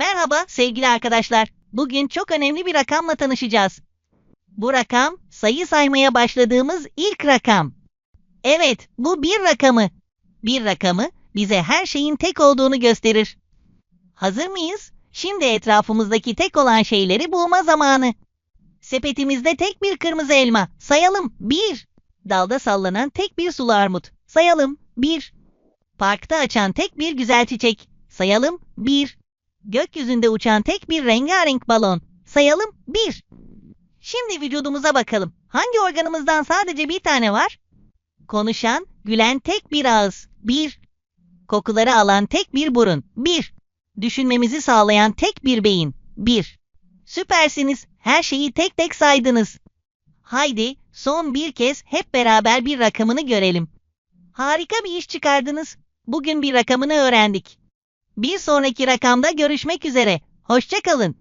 Merhaba sevgili arkadaşlar. Bugün çok önemli bir rakamla tanışacağız. Bu rakam sayı saymaya başladığımız ilk rakam. Evet, bu bir rakamı. Bir rakamı bize her şeyin tek olduğunu gösterir. Hazır mıyız? Şimdi etrafımızdaki tek olan şeyleri bulma zamanı. Sepetimizde tek bir kırmızı elma. Sayalım. Bir. Dalda sallanan tek bir sulu armut. Sayalım. Bir. Parkta açan tek bir güzel çiçek. Sayalım. Bir. Gökyüzünde uçan tek bir rengarenk balon. Sayalım. Bir. Şimdi vücudumuza bakalım. Hangi organımızdan sadece bir tane var? Konuşan, gülen tek bir ağız. Bir. Kokuları alan tek bir burun. Bir. Düşünmemizi sağlayan tek bir beyin. Bir. Süpersiniz. Her şeyi tek tek saydınız. Haydi son bir kez hep beraber bir rakamını görelim. Harika bir iş çıkardınız. Bugün bir rakamını öğrendik. Bir sonraki rakamda görüşmek üzere. Hoşçakalın.